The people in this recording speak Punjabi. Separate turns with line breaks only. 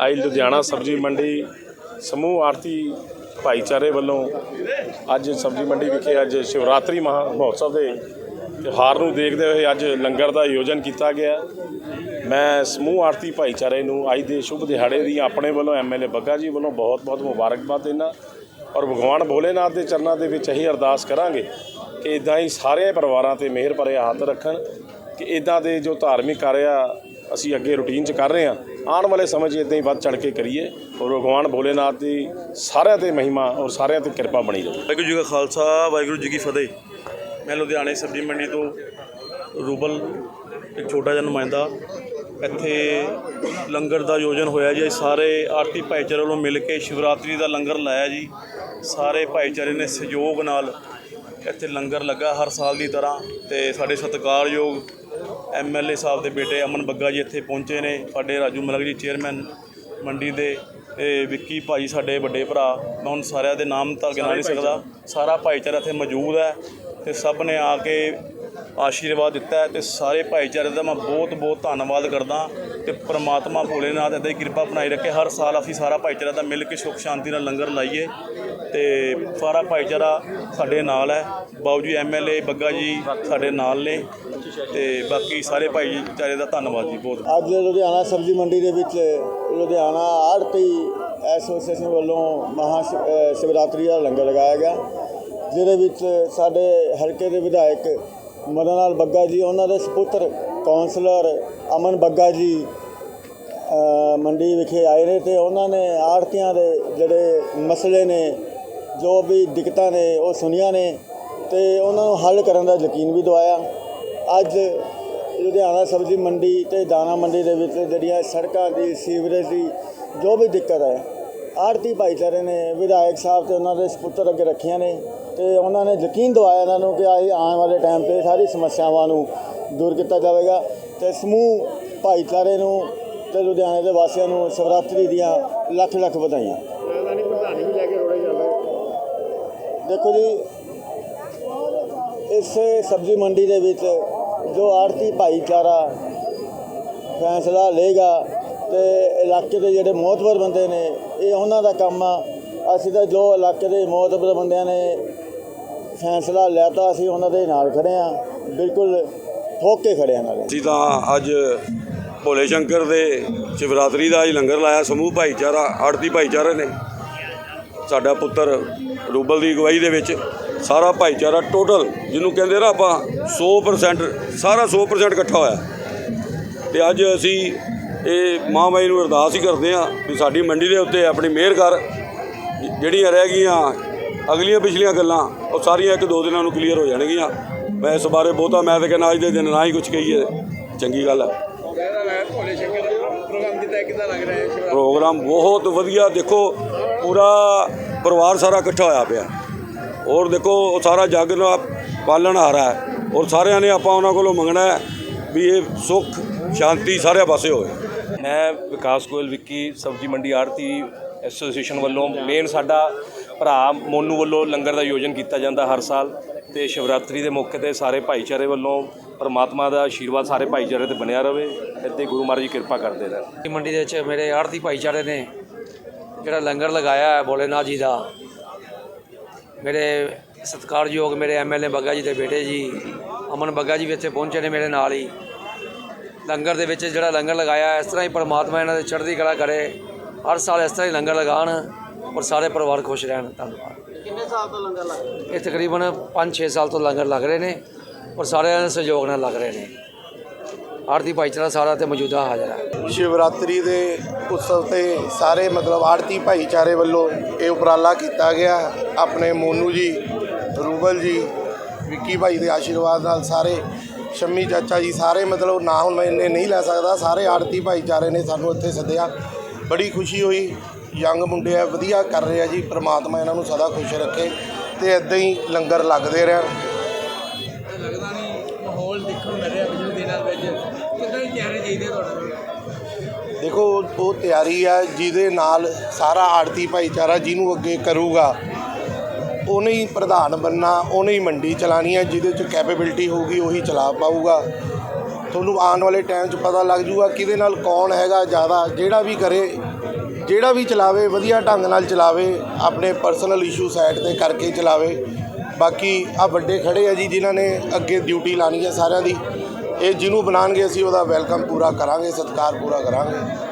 ਅੱਜ ਲੁਧਿਆਣਾ ਸਬਜ਼ੀ ਮੰਡੀ ਸਮੂਹ ਆਰਤੀ ਭਾਈਚਾਰੇ ਵੱਲੋਂ ਅੱਜ ਸਬਜ਼ੀ ਮੰਡੀ ਵਿਖੇ ਅੱਜ ਸ਼ਿਵਰਾਤਰੀ ਮਹਾ ਮਹੋਤਸਵ ਦੇ ਤਿਉਹਾਰ ਨੂੰ ਦੇਖਦੇ ਹੋਏ ਅੱਜ ਲੰਗਰ ਦਾ ਆਯੋਜਨ ਕੀਤਾ ਗਿਆ। ਮੈਂ ਸਮੂਹ ਆਰਤੀ ਭਾਈਚਾਰੇ ਨੂੰ ਅੱਜ ਦੇ ਸ਼ੁਭ ਦਿਹਾੜੇ ਦੀ ਆਪਣੇ ਵੱਲੋਂ ਐਮਐਲਏ ਬੱਗਾ ਜੀ ਵੱਲੋਂ ਬਹੁਤ-ਬਹੁਤ ਮੁਬਾਰਕਬਾਦ ਦਿੰਦਾ ਔਰ ਭਗਵਾਨ ਭੋਲੇਨਾਥ ਦੇ ਚਰਨਾਂ ਦੇ ਵਿੱਚ ਇਹੀ ਅਰਦਾਸ ਕਰਾਂਗੇ ਕਿ ਇਦਾਂ ਹੀ ਸਾਰੇ ਪਰਿਵਾਰਾਂ ਤੇ ਮਿਹਰ ਭਰੇ ਹੱਥ ਰੱਖਣ ਕਿ ਇਦਾਂ ਦੇ ਜੋ ਧਾਰਮਿਕ ਕਾਰਿਆ ਅਸੀਂ ਅੱਗੇ ਰੂਟੀਨ 'ਚ ਕਰ ਰਹੇ ਹਾਂ ਆਉਣ ਵਾਲੇ ਸਮੇਂ 'ਚ ਇਦਾਂ ਹੀ ਵੱਧ ਚੜ ਕੇ ਕਰੀਏ ਔਰ ਭਗਵਾਨ ਭੋਲੇਨਾਥ ਦੀ ਸਾਰਿਆਂ ਤੇ ਮਹਿਮਾ ਔਰ ਸਾਰਿਆਂ ਤੇ ਕਿਰਪਾ ਬਣੀ ਰਹੇ।
ਵਾਹਿਗੁਰੂ ਜੀ ਕਾ ਖਾਲਸਾ, ਵਾਹਿਗੁਰੂ ਜੀ ਕੀ ਫਤਿਹ। ਮੈਂ ਲੁਧਿਆਣੇ ਸਬਜ਼ੀ ਮੰਡੀ ਤੋਂ ਰੂਬਲ, ਇੱਕ ਛੋਟਾ ਜਿਹਾ ਨੁਮਾਇੰਦਾ। ਇੱਥੇ ਲੰਗਰ ਦਾ ਆਯੋਜਨ ਹੋਇਆ ਜੀ। ਸਾਰੇ ਆਰਤੀ ਭਾਈਚਾਰੇ ਵੱਲੋਂ ਮਿਲ ਕੇ ਸ਼ਿਵਰਾਤਰੀ ਦਾ ਲੰਗਰ ਲਾਇਆ ਜੀ। ਸਾਰੇ ਭਾਈਚਾਰੇ ਨੇ ਸਹਿਯੋਗ ਨਾਲ ਇੱਥੇ ਲੰਗਰ ਲੱਗਾ ਹਰ ਸਾਲ ਦੀ ਤਰ੍ਹਾਂ ਤੇ ਸਾਡੇ ਸਤਿਕਾਰਯੋਗ ਐਮਐਲਏ ਸਾਹਿਬ ਦੇ ਬੇਟੇ ਅਮਨ ਬੱਗਾ ਜੀ ਇੱਥੇ ਪਹੁੰਚੇ ਨੇ, ਸਾਡੇ ਰਾਜੂ ਮਲਕ ਜੀ ਚੇਅਰਮੈਨ ਮੰਡੀ ਦੇ ਤੇ ਵਿੱਕੀ ਭਾਈ ਸਾਡੇ ਵੱਡੇ ਭਰਾ, ਮੈਂ ਹੁਣ ਸਾਰਿਆਂ ਦੇ ਨਾਮ ਤਾਂ ਗਿਣਾ ਨਹੀਂ ਸਕਦਾ, ਸਾਰਾ ਭਾਈਚਾਰਾ ਇੱਥੇ ਮੌਜੂਦ ਹੈ ਤੇ ਸਭ ਨੇ ਆ ਕੇ ਆਸ਼ੀਰਵਾਦ ਦਿੱਤਾ ਹੈ ਤੇ ਸਾਰੇ ਭਾਈਚਾਰੇ ਦਾ ਮੈਂ ਬਹੁਤ ਬਹੁਤ ਧੰਨਵਾਦ ਕਰਦਾ ਤੇ ਪ੍ਰਮਾਤਮਾ ਭੋਲੇਨਾਥ ਇੱਦਾਂ ਹੀ ਕਿਰਪਾ ਬਣਾਈ ਰੱਖੇ, ਹਰ ਸਾਲ ਅਸੀਂ ਸਾਰਾ ਭਾਈਚਾਰਾ ਦਾ ਮਿਲ ਕੇ ਸੁਖ ਸ਼ਾਂਤੀ ਨਾਲ ਲੰਗਰ ਲਾਈਏ। ਤੇ ਸਾਰਾ ਭਾਈਚਾਰਾ ਸਾਡੇ ਨਾਲ ਹੈ। ਬਾਊ ਜੀ ਐਮਐਲਏ ਬੱਗਾ ਜੀ ਸਾਡੇ ਨਾਲ ਨੇ ਤੇ ਬਾਕੀ ਸਾਰੇ ਭਾਈਚਾਰੇ ਦਾ ਧੰਨਵਾਦ ਜੀ ਬਹੁਤ।
ਅੱਜ ਲੁਧਿਆਣਾ ਸਬਜ਼ੀ ਮੰਡੀ ਦੇ ਵਿੱਚ ਲੁਧਿਆਣਾ ਆੜਤੀ ਐਸੋਸੀਏਸ਼ਨ ਵੱਲੋਂ ਮਹਾ ਸ਼ਿ- ਸ਼ਿਵਰਾਤਰੀ ਦਾ ਲੰਗਰ ਲਗਾਇਆ ਗਿਆ, ਜਿਹਦੇ ਵਿੱਚ ਸਾਡੇ ਹਲਕੇ ਦੇ ਵਿਧਾਇਕ ਮਦਨ ਲਾਲ ਬੱਗਾ ਜੀ, ਉਹਨਾਂ ਦੇ ਸੁਪੁੱਤਰ ਕੌਂਸਲਰ ਅਮਨ ਬੱਗਾ ਜੀ ਮੰਡੀ ਵਿਖੇ ਆਏ ਨੇ ਤੇ ਉਹਨਾਂ ਨੇ ਆੜਤੀਆਂ ਦੇ ਜਿਹੜੇ ਮਸਲੇ ਨੇ, ਜੋ ਵੀ ਦਿੱਕਤਾਂ ਨੇ, ਉਹ ਸੁਣੀਆਂ ਨੇ ਤੇ ਉਹਨਾਂ ਨੂੰ ਹੱਲ ਕਰਨ ਦਾ ਯਕੀਨ ਵੀ ਦਵਾਇਆ। ਅੱਜ ਲੁਧਿਆਣਾ ਸਬਜ਼ੀ ਮੰਡੀ ਤੇ ਦਾਣਾ ਮੰਡੀ ਦੇ ਵਿੱਚ ਜਿਹੜੀਆਂ ਸੜਕਾਂ ਦੀ, ਸੀਵਰੇਜ ਦੀ ਜੋ ਵੀ ਦਿੱਕਤ ਹੈ, ਆੜਤੀ ਭਾਈਚਾਰੇ ਨੇ, ਵਿਧਾਇਕ ਸਾਹਿਬ ਤੇ ਉਹਨਾਂ ਦੇ ਸਪੁੱਤਰ ਅੱਗੇ ਰੱਖੀਆਂ ਨੇ ਤੇ ਉਹਨਾਂ ਨੇ ਯਕੀਨ ਦਵਾਇਆ ਇਹਨਾਂ ਨੂੰ ਕਿ ਆਏ ਆਉਣ ਵਾਲੇ ਟਾਈਮ ਤੇ ਸਾਰੀ ਸਮੱਸਿਆਵਾਂ ਨੂੰ ਦੂਰ ਕੀਤਾ ਜਾਵੇਗਾ ਤੇ ਸਮੂਹ ਭਾਈਚਾਰੇ ਨੂੰ ਤੇ ਲੁਧਿਆਣੇ ਦੇ ਵਾਸੀਆਂ ਨੂੰ ਸ਼ਿਵਰਾਤਰੀ ਦੀਆਂ ਲੱਖ ਲੱਖ ਵਧਾਈਆਂ। ਦੇਖੋ ਜੀ, ਇਸ ਸਬਜ਼ੀ ਮੰਡੀ ਦੇ ਵਿੱਚ ਜੋ ਆੜਤੀ ਭਾਈਚਾਰਾ ਫੈਸਲਾ ਲਏਗਾ ਤੇ ਇਲਾਕੇ ਦੇ ਜਿਹੜੇ ਮੋਹਤਵਰ ਬੰਦੇ ਨੇ, ਇਹ ਉਹਨਾਂ ਦਾ ਕੰਮ ਆ। ਅਸੀਂ ਤਾਂ ਜੋ ਇਲਾਕੇ ਦੇ ਮੋਹਤਵਰ ਬੰਦਿਆਂ ਨੇ ਫੈਸਲਾ ਲਿਆ ਤਾਂ ਅਸੀਂ ਉਹਨਾਂ ਦੇ ਨਾਲ ਖੜੇ ਆ ਬਿਲਕੁਲ ਠੋਕ ਕੇ ਖੜੇ ਆ ਨਾਲੇ।
ਅਸੀਂ ਤਾਂ ਅੱਜ ਭੋਲੇ ਸ਼ੰਕਰ ਦੇ ਸ਼ਿਵਰਾਤਰੀ ਦਾ ਅੱਜ ਲੰਗਰ ਲਾਇਆ, ਸਮੂਹ ਭਾਈਚਾਰਾ ਆੜਤੀ ਭਾਈਚਾਰੇ ਨੇ। ਸਾਡਾ ਪੁੱਤਰ ਰੂਬਲ ਦੀ ਅਗਵਾਈ ਦੇ ਵਿੱਚ ਸਾਰਾ ਭਾਈਚਾਰਾ ਟੋਟਲ ਜਿਹਨੂੰ ਕਹਿੰਦੇ ਨਾ ਆਪਾਂ 100% ਸਾਰਾ 100% ਇਕੱਠਾ ਹੋਇਆ। ਤੇ ਅੱਜ ਅਸੀਂ ਇਹ ਮਾਂ ਮਹਾਮਾਈ ਨੂੰ ਅਰਦਾਸ ਹੀ ਕਰਦੇ ਹਾਂ ਵੀ ਸਾਡੀ ਮੰਡੀ ਦੇ ਉੱਤੇ ਆਪਣੀ ਮਿਹਰ ਕਰ, ਜਿਹੜੀਆਂ ਰਹਿ ਗਈਆਂ, ਅਗਲੀਆਂ ਪਿਛਲੀਆਂ ਗੱਲਾਂ, ਉਹ ਸਾਰੀਆਂ ਇੱਕ ਦੋ ਦਿਨਾਂ ਨੂੰ ਕਲੀਅਰ ਹੋ ਜਾਣਗੀਆਂ। ਮੈਂ ਇਸ ਬਾਰੇ ਬਹੁਤਾ, ਮੈਂ ਤਾਂ ਕਹਿੰਦਾ ਅੱਜ ਦੇ ਦਿਨ ਨਾ ਹੀ ਕੁਝ ਕਹੀਏ, ਚੰਗੀ ਗੱਲ ਹੈ ਪ੍ਰੋਗਰਾਮ ਬਹੁਤ ਵਧੀਆ ਦੇਖੋ ਪੂਰਾ ਪਰਿਵਾਰ ਸਾਰਾ ਇਕੱਠਾ ਹੋਇਆ ਪਿਆ। ਔਰ ਦੇਖੋ ਉਹ ਸਾਰਾ ਜੱਗ ਦਾ ਪਾਲਣਹਾਰ ਹੈ। ਔਰ ਸਾਰਿਆਂ ਨੇ ਆਪਾਂ ਉਹਨਾਂ ਕੋਲੋਂ ਮੰਗਣਾ ਹੈ ਵੀ ਇਹ ਸੁੱਖ ਸ਼ਾਂਤੀ ਸਾਰੇ ਪਾਸੇ ਹੋਵੇ।
ਮੈਂ ਵਿਕਾਸ ਗੋਇਲ ਵਿੱਕੀ ਸਬਜ਼ੀ ਮੰਡੀ ਆੜਤੀ ਐਸੋਸੀਏਸ਼ਨ ਵੱਲੋਂ ਮੇਨ ਸਾਡਾ ਭਰਾ ਮੋਨੂ ਵੱਲੋਂ ਲੰਗਰ ਦਾ ਆਯੋਜਨ ਕੀਤਾ ਜਾਂਦਾ ਹਰ ਸਾਲ ਤੇ ਸ਼ਿਵਰਾਤਰੀ ਦੇ ਮੌਕੇ ਤੇ ਸਾਰੇ ਭਾਈਚਾਰੇ ਵੱਲੋਂ ਪਰਮਾਤਮਾ ਦਾ ਆਸ਼ੀਰਵਾਦ ਸਾਰੇ ਭਾਈਚਾਰੇ ਤੇ ਬਣਿਆ ਰਵੇ ਇੱਥੇ ਗੁਰੂ ਮਹਾਰਾਜ ਜੀ ਕਿਰਪਾ ਕਰਦੇ ਰਹਿਣ।
ਮੰਡੀ ਦੇ ਵਿੱਚ ਮੇਰੇ ਆੜਤੀ ਭਾਈਚਾਰੇ ਨੇ ਜਿਹੜਾ ਲੰਗਰ ਲਗਾਇਆ ਹੈ ਭੋਲੇਨਾਥ ਜੀ ਦਾ ਮੇਰੇ ਸਤਿਕਾਰਯੋਗ ਮੇਰੇ ਐਮਐਲਏ ਬੱਗਾ ਜੀ ਦੇ ਬੇਟੇ ਜੀ ਅਮਨ ਬੱਗਾ ਜੀ ਵੀ ਇੱਥੇ ਪਹੁੰਚੇ ਨੇ ਮੇਰੇ ਨਾਲ ਹੀ। ਲੰਗਰ ਦੇ ਵਿੱਚ ਜਿਹੜਾ ਲੰਗਰ ਲਗਾਇਆ ਇਸ ਤਰ੍ਹਾਂ ਹੀ ਪਰਮਾਤਮਾ ਇਹਨਾਂ ਦੇ ਚੜ੍ਹਦੀ ਕਲਾ ਕਰੇ ਹਰ ਸਾਲ ਇਸ ਤਰ੍ਹਾਂ ਹੀ ਲੰਗਰ ਲਗਾਉਣ ਔਰ ਸਾਰੇ ਪਰਿਵਾਰ ਖੁਸ਼ ਰਹਿਣ ਧੰਨਵਾਦ। ਕਿੰਨੇ ਸਾਲ ਤੋਂ ਲੰਗਰ ਲੱਗ ਰਿਹਾ? ਇਹ ਤਕਰੀਬਨ 5-6 ਸਾਲ ਤੋਂ ਲੰਗਰ ਲੱਗ ਰਹੇ ਨੇ। ਔਰ ਸਾਰਿਆਂ ਦੇ ਸਹਿਯੋਗ ਨਾਲ ਲੱਗ ਰਹੇ ਨੇ। ਆੜਤੀ ਭਾਈਚਾਰਾ ਸਾਰਾ ਤੇ ਮੌਜੂਦਾ ਹਾਜ਼ਰ ਹੈ।
ਸ਼ਿਵਰਾਤਰੀ ਦੇ ਉਤਸਵ ਤੇ ਸਾਰੇ ਮਤਲਬ ਆੜਤੀ ਭਾਈਚਾਰੇ ਵੱਲੋਂ ਇਹ ਉਪਰਾਲਾ ਕੀਤਾ ਗਿਆ। ਆਪਣੇ ਮੋਨੂ ਜੀ, ਰੂਬਲ ਜੀ, ਵਿੱਕੀ ਭਾਈ ਦੇ ਆਸ਼ੀਰਵਾਦ ਨਾਲ ਸਾਰੇ, ਸ਼ੰਮੀ ਚਾਚਾ ਜੀ ਸਾਰੇ ਮਤਲਬ ਨਾ ਹੁਣ ਮੈਂ ਇੰਨੇ ਨਹੀਂ ਲੈ ਸਕਦਾ, ਸਾਰੇ ਆੜਤੀ ਭਾਈਚਾਰੇ ਨੇ ਸਾਨੂੰ ਇੱਥੇ ਸੱਦਿਆ। ਬੜੀ ਖੁਸ਼ੀ ਹੋਈ। ਯੰਗ ਮੁੰਡੇ ਆ, ਵਧੀਆ ਕਰ ਰਹੇ ਆ ਜੀ। ਪ੍ਰਮਾਤਮਾ ਇਹਨਾਂ ਨੂੰ ਸਦਾ ਖੁਸ਼ ਰੱਖੇ ਤੇ ਇਦਾਂ ਹੀ ਲੰਗਰ ਲੱਗਦੇ ਰਹਿਣ। ਦੇਖੋ, ਉਹ ਤਿਆਰੀ ਆ, ਜਿਹਦੇ ਨਾਲ ਸਾਰਾ ਆੜਤੀ ਭਾਈਚਾਰਾ ਜਿਹਨੂੰ ਅੱਗੇ ਕਰੂਗਾ, ਉਹਨੇ ਹੀ ਪ੍ਰਧਾਨ ਬੰਨਾ ਉਹਨੇ ਹੀ ਮੰਡੀ ਚਲਾਣੀ ਹੈ ਜਿਹਦੇ ਚ ਕੈਪੇਬਿਲਿਟੀ ਹੋਊਗੀ, ਉਹੀ ਚਲਾ ਪਾਊਗਾ। ਤੁਹਾਨੂੰ ਆਉਣ ਵਾਲੇ ਟਾਈਮ 'ਚ ਪਤਾ ਲੱਗ ਜੂਗਾ ਕਿਹਦੇ ਨਾਲ ਕੌਣ ਹੈਗਾ ਜ਼ਿਆਦਾ, ਜਿਹੜਾ ਵੀ ਕਰੇ, ਜਿਹੜਾ ਵੀ ਚਲਾਵੇ, ਵਧੀਆ ਢੰਗ ਨਾਲ ਚਲਾਵੇ, ਆਪਣੇ ਪਰਸਨਲ ਇਸ਼ੂ ਸਾਈਡ ਤੇ ਕਰਕੇ ਚਲਾਵੇ। ਬਾਕੀ ਆ ਵੱਡੇ ਖੜੇ ਆ ਜੀ, ਜਿਨ੍ਹਾਂ ਨੇ ਅੱਗੇ ਡਿਊਟੀ ਲਾਣੀ ਹੈ ਸਾਰਿਆਂ ਦੀ। ਇਹ ਜਿਹਨੂੰ ਬਣਾਣਗੇ ਅਸੀਂ ਉਹਦਾ ਵੈਲਕਮ ਪੂਰਾ ਕਰਾਂਗੇ ਸਤਿਕਾਰ ਪੂਰਾ ਕਰਾਂਗੇ।